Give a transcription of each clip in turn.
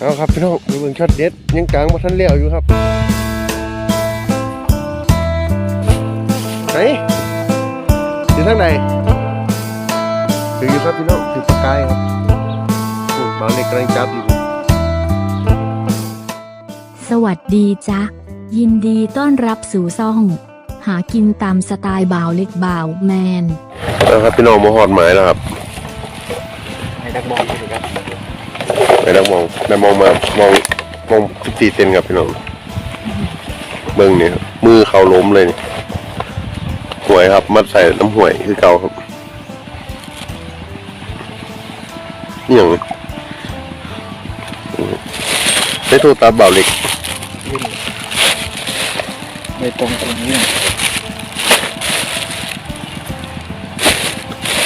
เอาครับพี่น้องไปเบิ่งช็อตเด็ดยังกลางมาทันเลี้ยวอยู่ครับไหนอยู่ทางไหนถืออยู่ครับพี่น้องถือปากกายครับอืมบาวเล็กกำลังจับอยู่สวัสดีจ๊ะยินดีต้อนรับสู่ซ่อง หากินตามสไตล์บ่าวเล็กบ่าวแมนเอาครับพี่น้องมาหอดหมายแล้วครับให้ดักบอลดูครับ ไปดักมองได้มองมามองมองสิบสี่เซนครับพี่น้องเบิ่งเนี่ยมือเขาล้มเลยนี่หวยครับ มัดใส่น้ำหวยคือเก่าครับอหย่างอืมได้โทรตามบ่าวเล็กวิ่งในตรงตรงนี้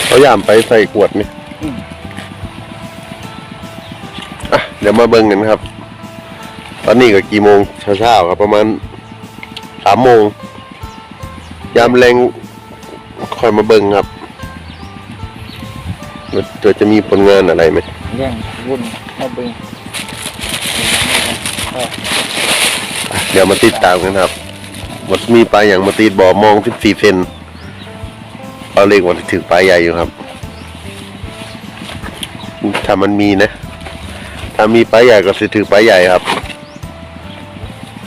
เขายามไปใส่ขวดนี่อะ เดี๋ยวมาเบิ่งกันครับ ตอนนี้ก็กี่โมงเช้าๆครับ ประมาณสามโมง ยามแรงคอยมาเบิ่งครับว่าจะจะมีผลงานอะไรไหมแย่งวุ่นเข้าไปอะเดี๋ยวมาติดตามกันครับว่ามีปลาอย่างมาตีดบ่อมองสิบสี่เซนเอาเลขวันถึงปลาใหญ่อยู่ครับถ้ามันมีนะ ถ้ามีปลาใหญ่ก็สิถือปลาใหญ่ครับ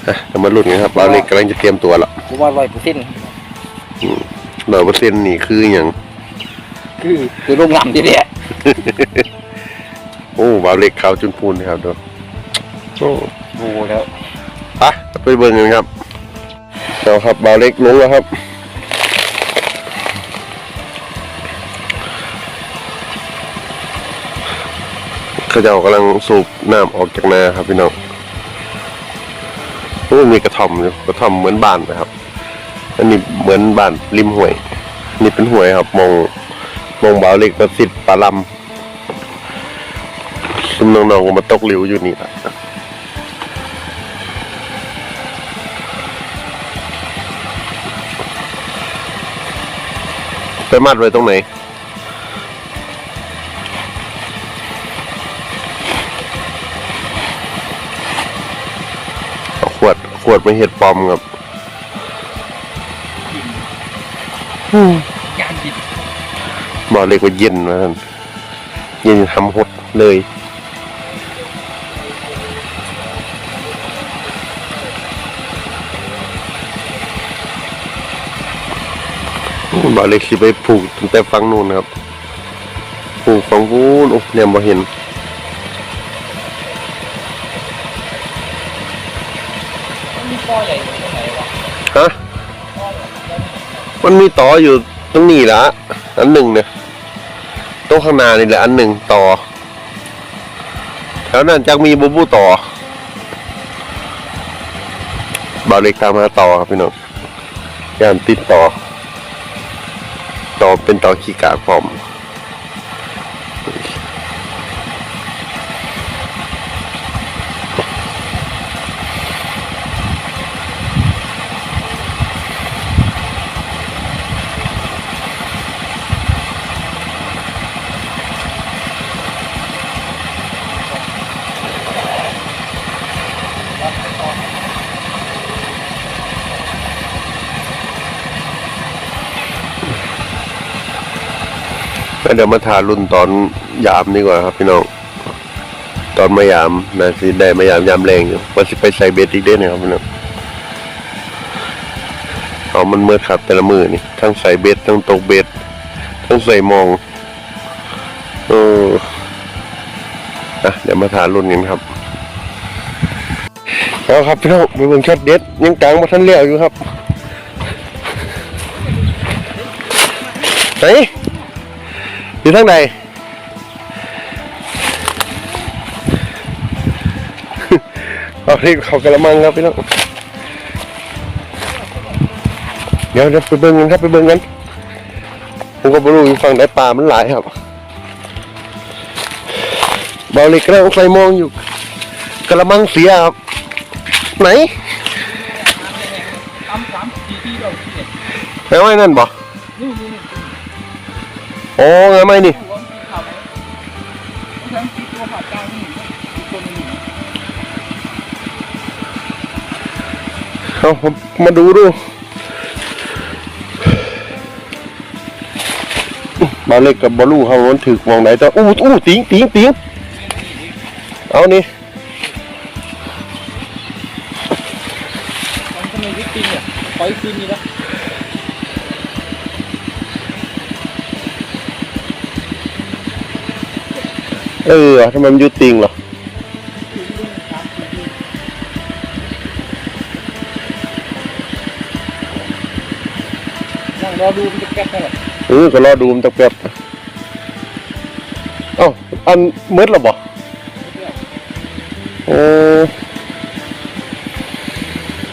อะเรามาลุ้นกันครับปลาเล็กกำลังจะเตรียมตัวแล้วกูว่าร้อยเปอร์เซ็นต์ร้อยเปอร์เซ็นต์นี่คืออย่างคือคือโรงงานที่เนี่ยโอ้ปลาเล็กขาวจุนพูนครับดูโอ้ดูแล้วไปไปเบิ่งกันครับเอาครับปลาเล็กลงแล้วครับ เขาเจ้ากำลังสูบน้ำออกจากนาครับพี่น้องโอ้มีกระท่อมอยู่กระท่อมเหมือนบ้านนะครับ อันนี้เหมือนบ้านริมห้วย นี่เป็นห้วยครับ มองมองบ่าวเล็กประสิทธิ์ปลาลำซุมน้องๆก็มาตกหลิวอยู่นี่ละไปมัดไว้ตรงไหน เอา ขวดขวดมาเห็ดปลอมครับยานบินบอกเลยว่าเย็นนะท่านเย็นทำหดเลยบาเล็กสิไปผูกตั้งแต่ฟังนู่นนะครับผูกฟังกูนโอ้เนี่ยบ่เห็น มีก้อใหญ่ตรงไหนวะฮะมันมีต่ออยู่ตรงนี้ละอันหนึ่งเนี่ยตรงข้างหน้านี่แหละอันหนึ่งต่อแถวนั้นจักมีบูบูต่อบาเล็กตามมาต่อครับพี่น้องยานติดต่อ ต่อเป็นต่อขีกากพร้อม เดี๋ยวมาทารุ่นตอนยามดีกว่าครับพี่น้อง ตอนมายามนาสิได้มายามยามแรงอยู่ว่าสิไปใส่เบ็ดอีกเด้นะครับพี่น้องเอามันเมื่อขับแต่ละมือนี่ทั้งใส่เบ็ดทั้งตกเบ็ดทั้งใส่มองเอออะเดี๋ยวมาทารุ่นกันครับเอาครับพี่น้องไปเบิ่งช็อตเด็ดยังกลางมาทันเลี้ยวอยู่ครับไหน อยู่ทางใดเอาที่เขากระมังครับพี่น้อง เดี๋ยวเดี๋ยวไปเบิ่งกันครับไปเบิ่งกัน ผมก็ไม่รู้อยู่ฝั่งไหนป่ามันหลายครับเบาเล็กกระใส่มองอยู่กระมังเสียครับ ไหนตำสามสี่ที่เราเนี่ยแม่ไว้นั่นบ่นี่นี่นี่ โอ้เงยไม่นี่เอามาดูดูมาเล็กกับบอลูเขามันถือมองไหนจะอู้อู้ติงติงติงเอานี่ไปซีนีนแเออทำไมมันอยุติงเหรอนั่งรอดูมันจะแก๊กได้หรอเออก็รอดูมันจะแป๊บเอ้าอันมืดหรอบ่โอ้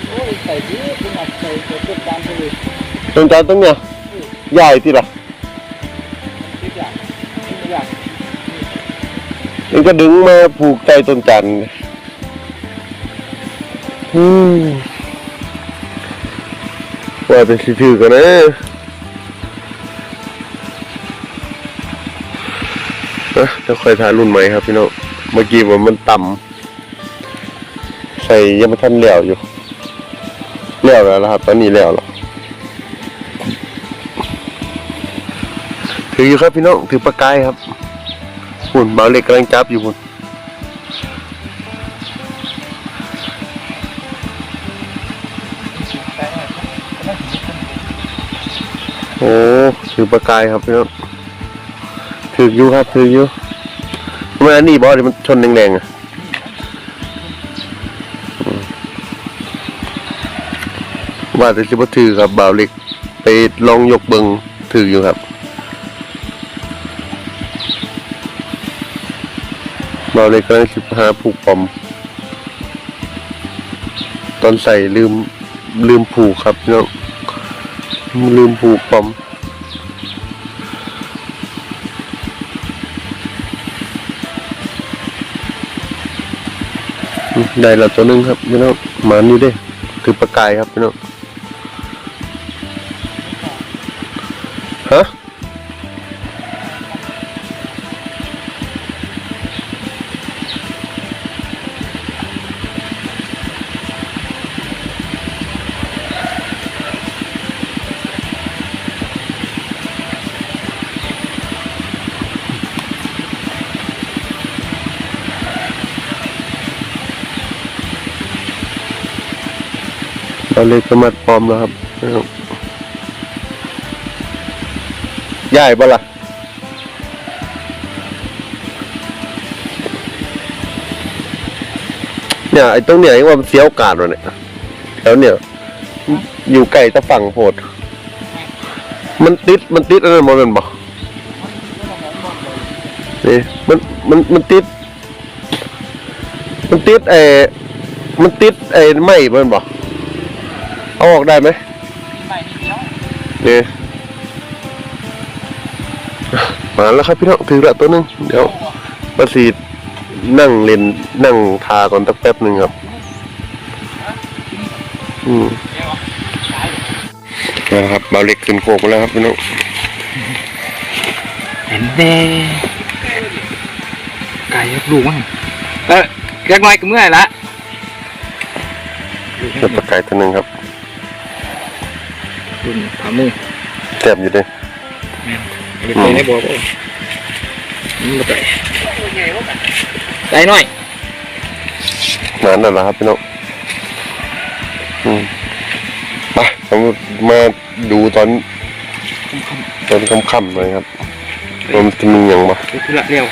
โอ้ยใส่ดีเป็นหนักใส่ใส่เก็บจานไปเลยตรงจานตรงเนี้ยใหญ่ที่ละ มันก็ดึงมาผูกใจต้นจันทร์อืมว่าเป็นสิถือกันนะนะจะค่อยทายรุ่นใหม่ครับพี่น้อง เมื่อกี้ว่ามันต่ำใส่ยังไม่ทันแล้วอยู่แล้วแล้วนะครับ ตอนนี้แล้วแล้วถืออยู่ครับพี่น้อง ถือปากายครับ หุ่นเบาเล็กกำลังจับอยู่หุ่นโอ้ถือปากกายครับพี่น้องถืออยู่ครับถืออยู่ทำไมอันนี้บอสมันชนแรงๆอะว่าแต่สิบ่ถือครับเบาเล็กไปลองยกเบิงถืออยู่ครับ เราเลยกำลังสิบหาผูกปอม ตอนใส่ลืมลืมผูกครับเนาะลืมผูกปอมได้แล้วตัวหนึงครับพี่น้องมานี่เด้ถือประกายครับพี่น้อง เราเลยสมัดปลอมแล้วครับใหญ่ปะล่ะเนี่ยไอ้ตรงเนี้ยว่ามันเสียโอกาสวะเนี่ยแล้วเนี่ย อยู่ไกลตะฝั่งโพด มันติดมันติดอะไรมันเป็นบ่นี่มันมันมันติด มันติดไอ้มันติดไอ้ไม้มันบ่ เอาออกได้ไหมไปนิดเดียวนี่มาแล้วครับพี่น้องถือละตัวหนึงเดี๋ยวมาสีนั่งเล่นนั่งทาก่อนสักแป๊บหนึ่งครับ อืมนะครับเบาเล็กขึ้นโคกมาแล้วครับพี่น้องเห็นเด้ไก่ยักษ์ลูกมั้งเออเรียกน้อยก็เมื่อยละจะประกายตัวหนึ่งครับ รุ่นขามือแซ่บอยู่เด้ไปไปให้บอกว่ามันมาไก่ไก่น้อยนานแล้วนะครับพี่น้องอืมไปผมมาดูตอนตอนค่ำๆเลยครับว่ามันจะมีอย่างบ่คือธุระเร็ว